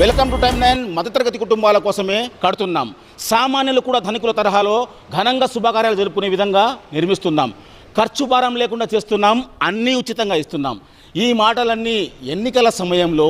Welcome to time nine మధ్యతరగతి కుటుంబాల కోసమే కడుతున్నాం. సామాన్యులు కూడా ధనికుల తరహాలో ఘనంగా శుభకార్యాలు జరుపుకునే విధంగా నిర్మిస్తున్నాం. ఖర్చు భారం లేకుండా చేస్తున్నాం అన్నీ ఉచితంగా ఇస్తున్నాం. ఈ మాటలన్నీ ఎన్నికల సమయంలో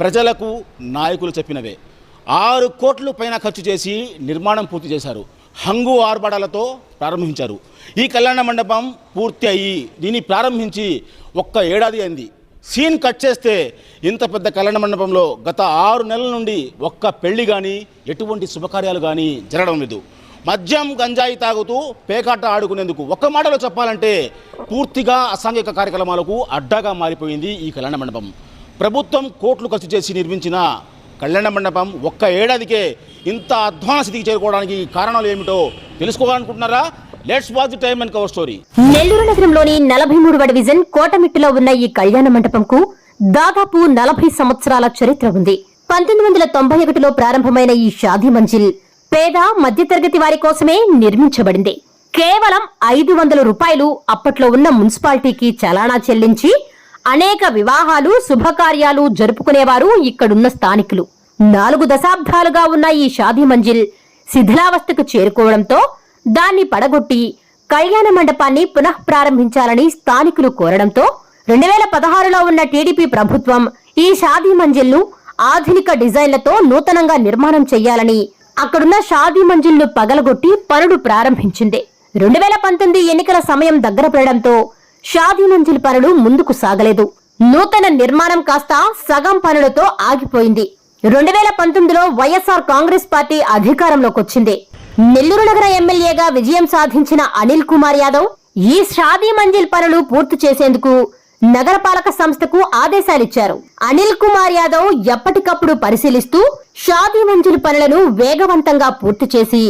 ప్రజలకు నాయకులు చెప్పినవే. ఆరు కోట్లు పైన ఖర్చు చేసి నిర్మాణం పూర్తి చేశారు. హంగు ఆర్బడాలతో ప్రారంభించారు. ఈ కళ్యాణ మండపం పూర్తి అయ్యి దీన్ని ప్రారంభించి ఒక్క ఏడాది అయింది. సీన్ కట్ చేస్తే ఇంత పెద్ద కళ్యాణ మండపంలో గత ఆరు నెలల నుండి ఒక్క పెళ్ళి కానీ ఎటువంటి శుభకార్యాలు కానీ జరగడం లేదు. మద్యం గంజాయి తాగుతూ పేకాట ఆడుకునేందుకు ఒక్క మాటలో చెప్పాలంటే పూర్తిగా అసాంఘిక కార్యక్రమాలకు అడ్డాగా మారిపోయింది ఈ కళ్యాణ మండపం. ప్రభుత్వం కోట్లు ఖర్చు చేసి నిర్మించిన కళ్యాణ మండపం ఒక్క ఏడాదికే ఇంత అధ్వాన స్థితికి చేరుకోవడానికి కారణాలు ఏమిటో తెలుసుకోవాలనుకుంటున్నారా? Let's watch time and cover story Nellore నగరంలోని నలభై మూడవ డివిజన్ కోటమిట్టులో ఉన్న ఈ కళ్యాణ మండపంకు దాదాపు నలభై సంవత్సరాల చరిత్ర ఉంది. పంతొమ్మిది వందల తొంభై ఒకటిలో ప్రారంభమైన ఈ షాదీ మంజిల్ పేద మధ్యతరగతి వారి కోసమే నిర్మించబడింది. కేవలం ఐదు వందల రూపాయలు అప్పట్లో ఉన్న మున్సిపాలిటీకి చలానా చెల్లించి అనేక వివాహాలు శుభకార్యాలు జరుపుకునేవారు ఇక్కడున్న స్థానికులు. నాలుగు దశాబ్దాలుగా ఉన్న ఈ షాదీ మంజిల్ శిథిలావస్థకు చేరుకోవడంతో దాన్ని పడగొట్టి కళ్యాణ మండపాన్ని పునః ప్రారంభించాలని స్థానికులు కోరడంతో రెండు వేల పదహారులో ఉన్న టీడీపీ ప్రభుత్వం ఈ షాదీ మంజిల్ను ఆధునిక డిజైన్లతో నూతనంగా నిర్మాణం చేయాలని అక్కడున్న షాదీ మంజిల్ను పగలగొట్టి పనులు ప్రారంభించింది. రెండు వేల పంతొమ్మిది ఎన్నికల సమయం దగ్గర పడడంతో షాదీ మంజిల్ పనులు ముందుకు సాగలేదు. నూతన నిర్మాణం కాస్త సగం పనులతో ఆగిపోయింది. రెండు వేల పంతొమ్మిదిలో వైఎస్ఆర్ కాంగ్రెస్ పార్టీ అధికారంలోకి వచ్చింది నెల్లూరు నగర ఎమ్మెల్యేగా విజయం సాధించిన అనిల్ కుమార్ యాదవ్ ఈ షాదీ మంజిల్ పనులు పూర్తి చేసేందుకు నగరపాలక సంస్థకు ఆదేశాలిచ్చారు. అనిల్ కుమార్ యాదవ్ ఎప్పటికప్పుడు పరిశీలిస్తూ షాదీ మంజిల్ పనులను వేగవంతంగా పూర్తి చేసి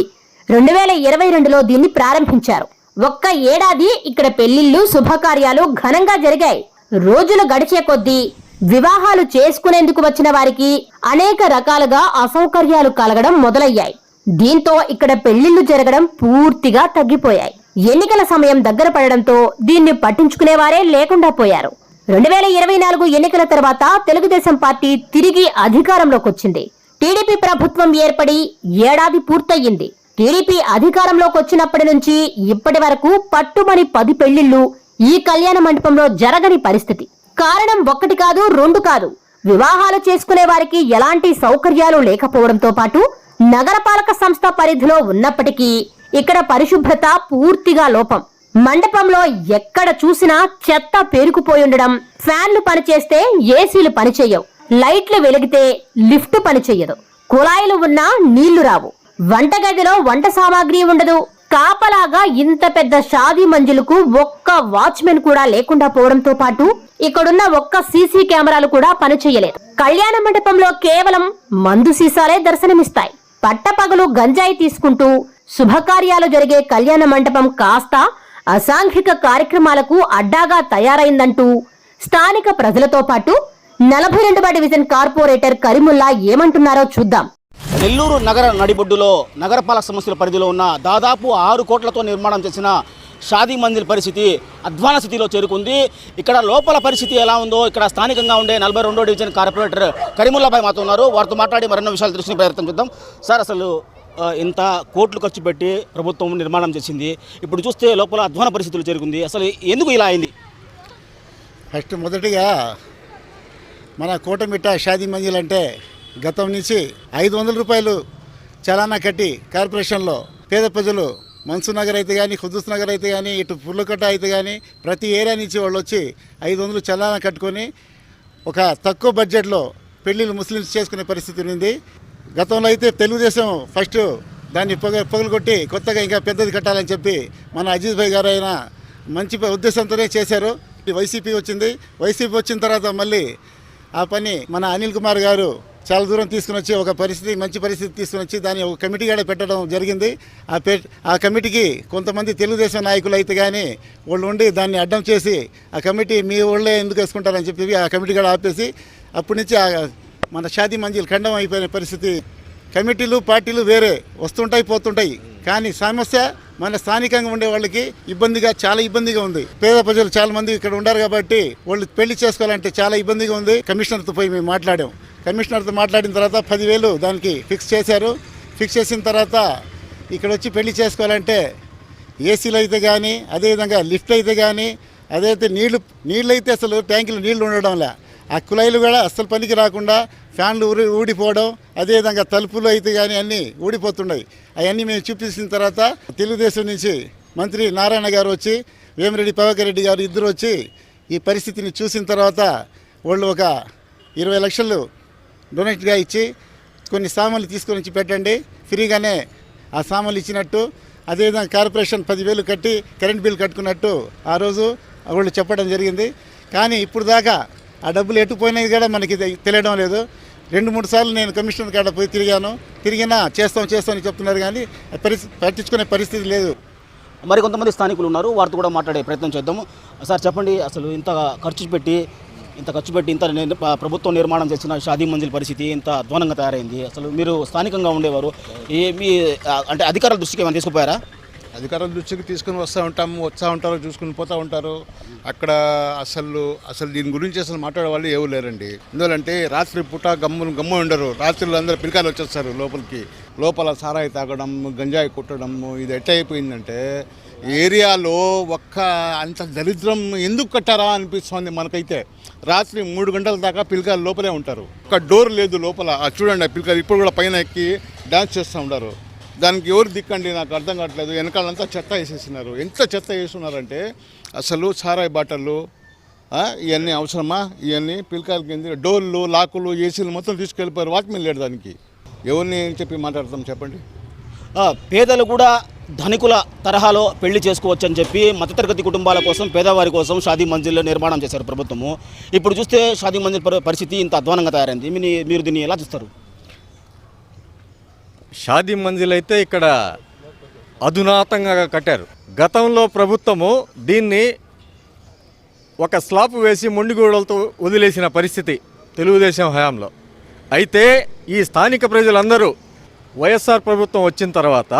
రెండు వేల ఇరవై రెండులో దీన్ని ప్రారంభించారు. ఒక్క ఏడాది ఇక్కడ పెళ్ళిళ్ళు శుభకార్యాలు ఘనంగా జరిగాయి. రోజులు గడిచే కొద్దీ వివాహాలు చేసుకునేందుకు వచ్చిన వారికి అనేక రకాలుగా అసౌకర్యాలు కలగడం మొదలయ్యాయి. దీంతో ఇక్కడ పెళ్ళిళ్ళు జరగడం పూర్తిగా తగ్గిపోయాయి. ఎన్నికల సమయం దగ్గర పడడంతో దీన్ని పట్టించుకునేవారే లేకుండా పోయారు. రెండు వేల ఇరవై నాలుగు ఎన్నికల తర్వాత తెలుగుదేశం పార్టీ తిరిగి అధికారంలోకి వచ్చింది. టీడీపీ ప్రభుత్వం ఏర్పడి ఏడాది పూర్తయింది టీడీపీ అధికారంలోకి వచ్చినప్పటి నుంచి ఇప్పటి వరకు పట్టుమని పది పెళ్ళిళ్ళు ఈ కళ్యాణ మండపంలో జరగని పరిస్థితి. కారణం ఒక్కటి కాదు రెండు కాదు. వివాహాలు చేసుకునే వారికి ఎలాంటి సౌకర్యాలు లేకపోవడంతో పాటు నగరపాలక సంస్థ పరిధిలో ఉన్నప్పటికీ ఇక్కడ పరిశుభ్రత పూర్తిగా లోపం. మండపంలో ఎక్కడ చూసినా చెత్త పేరుకుపోయి ఉండడం ఫ్యాన్లు పనిచేస్తే ఏసీలు పనిచేయవు. లైట్లు వెలిగితే లిఫ్ట్ పనిచేయదు. కుళాయిలు ఉన్నా నీళ్ళు రావు. వంటగదిలో వంట సామాగ్రి ఉండదు. కాపలాగా ఇంత పెద్ద షాదీ మంజులకు ఒక్క వాచ్మెన్ కూడా లేకుండా పోవడంతో పాటు ఇక్కడున్న ఒక్క సీసీ కెమెరాలు కూడా పనిచేయలేదు. కళ్యాణ మండపంలో కేవలం మందు సీసాలే దర్శనమిస్తాయి. పట్టపగలు గంజాయి తీసుకుంటూ శుభకార్యాలు జరిగే కళ్యాణ మండపం కాస్త అసాంఘిక కార్యక్రమాలకు అడ్డాగా తయారైందంటూ స్థానిక ప్రజలతో పాటు నలభై రెండవ డివిజన్ కార్పొరేటర్ కరిముల్లా ఏమంటున్నారో చూద్దాం. నెల్లూరు నగర నడిబొడ్డులో నగరపాలక సమస్యల పరిధిలో ఉన్న దాదాపు ఆరు కోట్లతో నిర్మాణం చేసిన షాదీ మందిర్ పరిస్థితి అధ్వాన స్థితిలో చేరుకుంది. ఇక్కడ లోపల పరిస్థితి ఎలా ఉందో ఇక్కడ స్థానికంగా ఉండే నలభై రెండో డివిజన్ కార్పొరేటర్ కరీముల్లాభాయ్ మాతో ఉన్నారు. వారితో మాట్లాడి మరెన్నో విషయాలు తెలుసుకునే ప్రయత్నం చేద్దాం. సార్ అసలు ఇంత కోట్లు ఖర్చు పెట్టి ప్రభుత్వం నిర్మాణం చేసింది. ఇప్పుడు చూస్తే లోపల అధ్వాన పరిస్థితులు చేరుకుంది. అసలు ఎందుకు ఇలా అయింది? ఫస్ట్ మొదటిగా మన కోటమిట్ట షాదీ మంజిల్ అంటే గతం నుంచి ఐదు వందల రూపాయలు చలానా కట్టి కార్పొరేషన్లో పేద ప్రజలు నగర్ అయితే కానీ ఖుద్దూస్ నగర్ అయితే కానీ ఇటు పుల్లకట్ట అయితే కానీ ప్రతి ఏరియా నుంచి వాళ్ళు వచ్చి ఐదు వందలు చలానా కట్టుకొని ఒక తక్కువ బడ్జెట్లో పెళ్ళిళ్ళు ముస్లిమ్స్ చేసుకునే పరిస్థితి ఉంది గతంలో అయితే తెలుగుదేశం ఫస్ట్ దాన్ని పొగ పొగలు కొత్తగా ఇంకా పెద్దది కట్టాలని చెప్పి మన అజీజ్ భాయ్ గారు అయినా మంచి ఉద్దేశంతోనే చేశారు. వైసీపీ వచ్చింది. వైసీపీ వచ్చిన తర్వాత మళ్ళీ ఆ పని మన అనిల్ కుమార్ గారు చాలా దూరం తీసుకుని వచ్చి ఒక పరిస్థితి మంచి పరిస్థితి తీసుకుని వచ్చి దాన్ని ఒక కమిటీ కూడా పెట్టడం జరిగింది. ఆ పె ఆ కమిటీకి కొంతమంది తెలుగుదేశం నాయకులు అయితే కానీ వాళ్ళు ఉండి దాన్ని అడ్డం చేసి ఆ కమిటీ మీ వాళ్ళే ఎందుకు వేసుకుంటారని చెప్పి ఆ కమిటీ కూడా ఆపేసి అప్పటి నుంచి మన షాదీ మంజిల్ ఖండం అయిపోయిన పరిస్థితి. కమిటీలు పార్టీలు వేరే వస్తుంటాయి పోతుంటాయి. కానీ సమస్య మన స్థానికంగా ఉండే వాళ్ళకి ఇబ్బందిగా చాలా ఇబ్బందిగా ఉంది. పేద ప్రజలు చాలా మంది ఇక్కడ ఉన్నారు కాబట్టి వాళ్ళు పెళ్ళి చేసుకోవాలంటే చాలా ఇబ్బందిగా ఉంది. కమిషనర్తో పోయి మేము మాట్లాడాం. కమిషనర్తో మాట్లాడిన తర్వాత పదివేలు దానికి ఫిక్స్ చేశారు. ఫిక్స్ చేసిన తర్వాత ఇక్కడ వచ్చి పెళ్ళి చేసుకోవాలంటే ఏసీలు అయితే కానీ అదేవిధంగా లిఫ్ట్ అయితే కానీ అదైతే నీళ్ళు నీళ్ళు అయితే అసలు ట్యాంకులు నీళ్ళు ఉండడంలే. ఆ కుళాయిలు కూడా అస్సలు పనికి రాకుండా ఫ్యాన్లు ఊరి ఊడిపోవడం అదేవిధంగా తలుపులు అయితే కానీ అన్నీ ఊడిపోతున్నాయి. అవన్నీ మేము చూపించిన తర్వాత తెలుగుదేశం నుంచి మంత్రి నారాయణ గారు వచ్చి వేమిరెడ్డి పవకర్ రెడ్డి గారు ఇద్దరు వచ్చి ఈ పరిస్థితిని చూసిన తర్వాత వాళ్ళు ఒక ఇరవై లక్షలు డొనేట్గా ఇచ్చి కొన్ని సామాన్లు తీసుకొని వచ్చి పెట్టండి. ఫ్రీగానే ఆ సామాన్లు ఇచ్చినట్టు అదేవిధంగా కార్పొరేషన్ పదివేలు కట్టి కరెంట్ బిల్ కట్టుకున్నట్టు ఆ రోజు వాళ్ళు చెప్పడం జరిగింది. కానీ ఇప్పుడు దాకా ఆ డబ్బులు ఎట్టుపోయినది కూడా మనకి తెలియడం లేదు. రెండు మూడు సార్లు నేను కమిషనర్ కాడ పోయి తిరిగాను. తిరిగినా చేస్తాం చేస్తాం అని చెప్తున్నారు కానీ పరిస్థితి పట్టించుకునే పరిస్థితి లేదు. మరి కొంతమంది స్థానికులు ఉన్నారు. వారితో కూడా మాట్లాడే ప్రయత్నం చేద్దాము. సార్ చెప్పండి అసలు ఇంత ఖర్చు పెట్టి ఇంత ఖర్చు పెట్టి ఇంత ప్రభుత్వం నిర్మాణం చేసిన షాదీ మంజిల్ పరిస్థితి ఇంత అధ్వానంగా తయారైంది. అసలు మీరు స్థానికంగా ఉండేవారు. ఏ మీ అంటే అధికారుల దృష్టికి ఏమైనా తీసుకుపోయారా? అధికారుల దృష్టికి తీసుకుని వస్తూ ఉంటాము వస్తూ ఉంటారు చూసుకుని పోతూ ఉంటారు. అక్కడ అసలు అసలు దీని గురించి అసలు మాట్లాడే వాళ్ళు ఎవరు లేరండి. ఎందుకంటే రాత్రి పూట గమ్ము గమ్ము ఉండరు. రాత్రిలో అందరూ పిల్లకాయలు వచ్చేస్తారు లోపలికి. లోపల సారాయి తాగడం గంజాయి కుట్టడం ఇది ఎట్ట అయిపోయిందంటే ఏరియాలో ఒక్క అంత దరిద్రం ఎందుకు కట్టారా అనిపిస్తుంది మనకైతే. రాత్రి మూడు గంటల దాకా పిల్లకాయలు లోపలే ఉంటారు. ఒక డోర్ లేదు లోపల. చూడండి ఆ పిలకాయలు ఇప్పుడు కూడా పైన ఎక్కి డాన్స్ చేస్తూ ఉంటారు దానికి ఎవరు దిక్కండి నాకు అర్థం కావట్లేదు. వెనకాలంతా చెత్త వేసేసినారు ఎంత చెత్త వేస్తున్నారంటే అసలు సారాయి బాటలు ఇవన్నీ అవసరమా? ఇవన్నీ పిల్లకాయల కింద డోర్లు లాకులు ఏసీలు మొత్తం తీసుకెళ్ళిపోయారు. వాచ్మెన్ లేడు దానికి. ఎవరిని చెప్పి మాట్లాడతాం చెప్పండి? పేదలు కూడా ధనికుల తరహాలో పెళ్ళి చేసుకోవచ్చు అని చెప్పి మధ్యతరగతి కుటుంబాల కోసం పేదవారి కోసం షాదీ మంజిల్ నిర్మాణం చేశారు ప్రభుత్వము. ఇప్పుడు చూస్తే షాదీ మంజిల్ పరిస్థితి ఇంత అధ్వానంగా తయారైంది. మీరు దీన్ని ఎలా చూస్తారు? షాదీ మంజిల్ అయితే ఇక్కడ అధునాతంగా కట్టారు. గతంలో ప్రభుత్వము దీన్ని ఒక స్లాప్ వేసి మొండిగూడలతో వదిలేసిన పరిస్థితి తెలుగుదేశం హయాంలో. అయితే ఈ స్థానిక ప్రజలందరూ వైఎస్ఆర్ ప్రభుత్వం వచ్చిన తర్వాత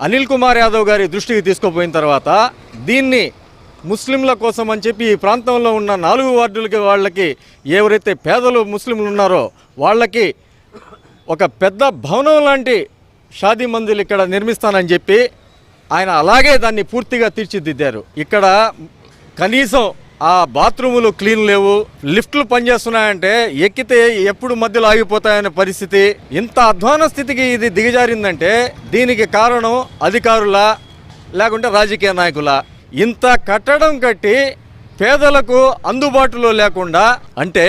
అనిల్ కుమార్ యాదవ్ గారి దృష్టికి తీసుకుపోయిన తర్వాత దీన్ని ముస్లింల కోసం అని చెప్పి ఈ ప్రాంతంలో ఉన్న నాలుగు వార్డులకి వాళ్ళకి ఎవరైతే పేదలు ముస్లింలు ఉన్నారో వాళ్ళకి ఒక పెద్ద భవనం లాంటి షాదీ మందిర్ ఇక్కడ నిర్మిస్తానని చెప్పి ఆయన అలాగే దాన్ని పూర్తిగా తీర్చిదిద్దారు. ఇక్కడ కనీసం ఆ బాత్రూములు క్లీన్ లేవు లిఫ్ట్లు పనిచేస్తున్నాయంటే ఎక్కితే ఎప్పుడు మధ్యలో ఆగిపోతాయనే పరిస్థితి. ఇంత అధ్వాన స్థితికి ఇది దిగజారిందంటే దీనికి కారణం అధికారుల లేకుంటే రాజకీయ నాయకుల. ఇంత కట్టడం కట్టి పేదలకు అందుబాటులో లేకుండా అంటే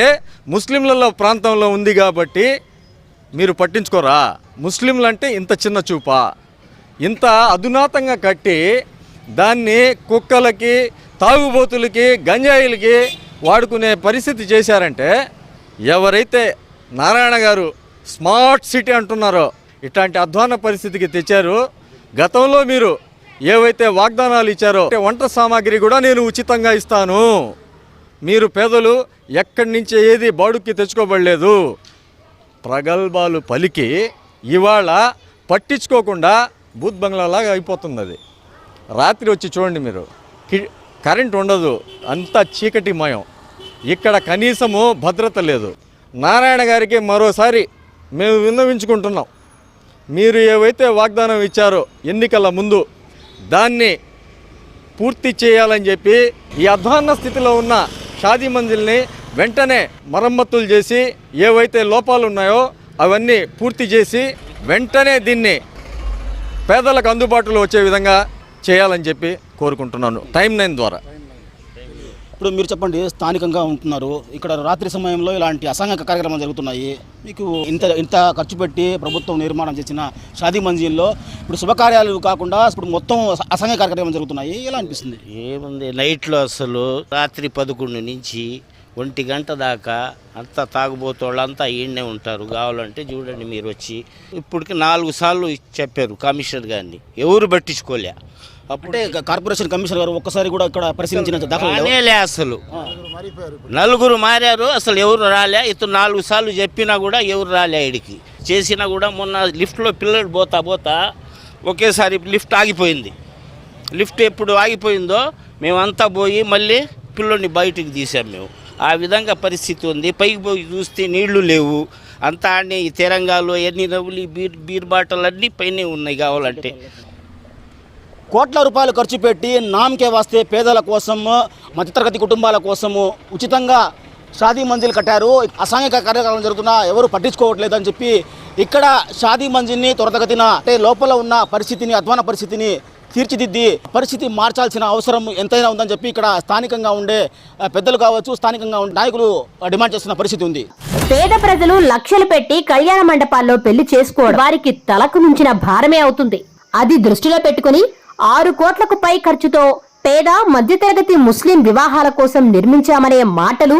ముస్లింలలో ప్రాంతంలో ఉంది కాబట్టి మీరు పట్టించుకోరా? ముస్లింలు అంటే ఇంత చిన్న చూపా. ఇంత అధునాతంగా కట్టి దాన్ని కుక్కలకి తాగుబోతులకి గంజాయిలకి వాడుకునే పరిస్థితి చేశారంటే ఎవరైతే నారాయణ గారు స్మార్ట్ సిటీ అంటున్నారో ఇట్లాంటి అధ్వాన పరిస్థితికి తెచ్చారు. గతంలో మీరు ఏవైతే వాగ్దానాలు ఇచ్చారో అంటే వంట సామాగ్రి కూడా నేను ఉచితంగా ఇస్తాను. మీరు పేదలు ఎక్కడి నుంచి ఏది బాడుక్కి తెచ్చుకోబడలేదు. ప్రగల్భాలు పలికి ఇవాళ పట్టించుకోకుండా బూత్ బంగ్లాలాగా అయిపోతుంది అది రాత్రి వచ్చి చూడండి మీరు. కి- కరెంట్ ఉండదు అంతా చీకటి మయం. ఇక్కడ కనీసము భద్రత లేదు. నారాయణ గారికి మరోసారి మేము విన్నవించుకుంటున్నాం. మీరు ఏవైతే వాగ్దానం ఇచ్చారో ఎన్నికల ముందు దాన్ని పూర్తి చేయాలని చెప్పి ఈ అధ్వాన్న స్థితిలో ఉన్న షాదీ మంజిల్ని వెంటనే మరమ్మతులు చేసి ఏవైతే లోపాలు ఉన్నాయో అవన్నీ పూర్తి చేసి వెంటనే దీన్ని పేదలకు అందుబాటులో వచ్చే విధంగా చేయాలని చెప్పి కోరుకుంటున్నాను. టైం నైన్ ద్వారా. ఇప్పుడు మీరు చెప్పండి స్థానికంగా ఉంటున్నారు. ఇక్కడ రాత్రి సమయంలో ఇలాంటి అసాంఘిక కార్యక్రమాలు జరుగుతున్నాయి. మీకు ఇంత ఇంత ఖర్చు పెట్టి ప్రభుత్వం నిర్మాణం చేసిన షాదీ మంజిల్లో ఇప్పుడు శుభకార్యాలు కాకుండా ఇప్పుడు మొత్తం అసాంఘిక కార్యక్రమాలు జరుగుతున్నాయి. ఎలా అనిపిస్తుంది? ఏముంది నైట్లో అసలు రాత్రి పదకొండు నుంచి ఒంటి గంట దాకా అంతా తాగుబోతోళ్ళంతా ఈడనే ఉంటారు. కావాలంటే చూడండి మీరు వచ్చి. ఇప్పటికి నాలుగు సార్లు చెప్పారు కమిషనర్ గారిని. ఎవరు పట్టించుకోలే. అంటే కార్పొరేషన్ కమిషనర్ గారు ఒక్కసారి కూడా ఇక్కడ పరిశీలించిన దాఖలు అసలు. నలుగురు మారారు అసలు ఎవరు రాలే? ఇతను నాలుగు సార్లు చెప్పినా కూడా ఎవరు రాలే ఇడికి చేసినా కూడా మొన్న లిఫ్ట్లో పిల్లలు పోతా పోతా ఒకేసారి లిఫ్ట్ ఆగిపోయింది. లిఫ్ట్ ఎప్పుడు ఆగిపోయిందో మేమంతా పోయి మళ్ళీ పిల్లోని బయటికి తీసాం మేము. ఆ విధంగా పరిస్థితి ఉంది. పైకి పోయి చూస్తే నీళ్ళు లేవు. అంతా ఆడనే ఈ తెరంగాలు ఎన్ని ఈ బీర్ బీర్ బాటలు అన్నీ పైనే ఉన్నాయి కావాలంటే. కోట్ల రూపాయలు ఖర్చు పెట్టి నామకే వస్తే పేదల కోసం మధ్యతరగతి కుటుంబాల కోసము ఉచితంగా షాదీ మంజిల్ కట్టారు. అసాంఘిక కార్యక్రమాలు జరుగుతున్నా ఎవరు పట్టించుకోవట్లేదు అని చెప్పి ఇక్కడ షాదీ మంజిల్ని త్వరతగతిన అంటే లోపల ఉన్న పరిస్థితిని అధ్వాన పరిస్థితిని తీర్చిదిద్ది పరిస్థితి మార్చాల్సిన అవసరం ఎంతైనా ఉందని చెప్పి ఇక్కడ స్థానికంగా ఉండే పెద్దలు కావచ్చు స్థానికంగా ఉండే నాయకులు డిమాండ్ చేస్తున్న పరిస్థితి ఉంది. పేద ప్రజలు లక్షలు పెట్టి కళ్యాణ మండపాల్లో పెళ్ళి చేసుకోవడం వారికి తలకు మించిన భారమే అవుతుంది. అది దృష్టిలో పెట్టుకుని ఆరు కోట్లకు పై ఖర్చుతో పేద మధ్యతరగతి ముస్లిం వివాహాల కోసం నిర్మించామనే మాటలు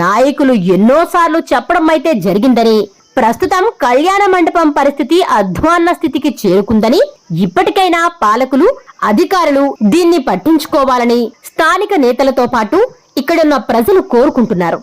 నాయకులు ఎన్నోసార్లు చెప్పడం అయితే జరిగిందని ప్రస్తుతం కళ్యాణ మండపం పరిస్థితి అధ్వాన్న స్థితికి చేరుకుందని ఇప్పటికైనా పాలకులు అధికారులు దీన్ని పట్టించుకోవాలని స్థానిక నేతలతో పాటు ఇక్కడున్న ప్రజలు కోరుకుంటున్నారు.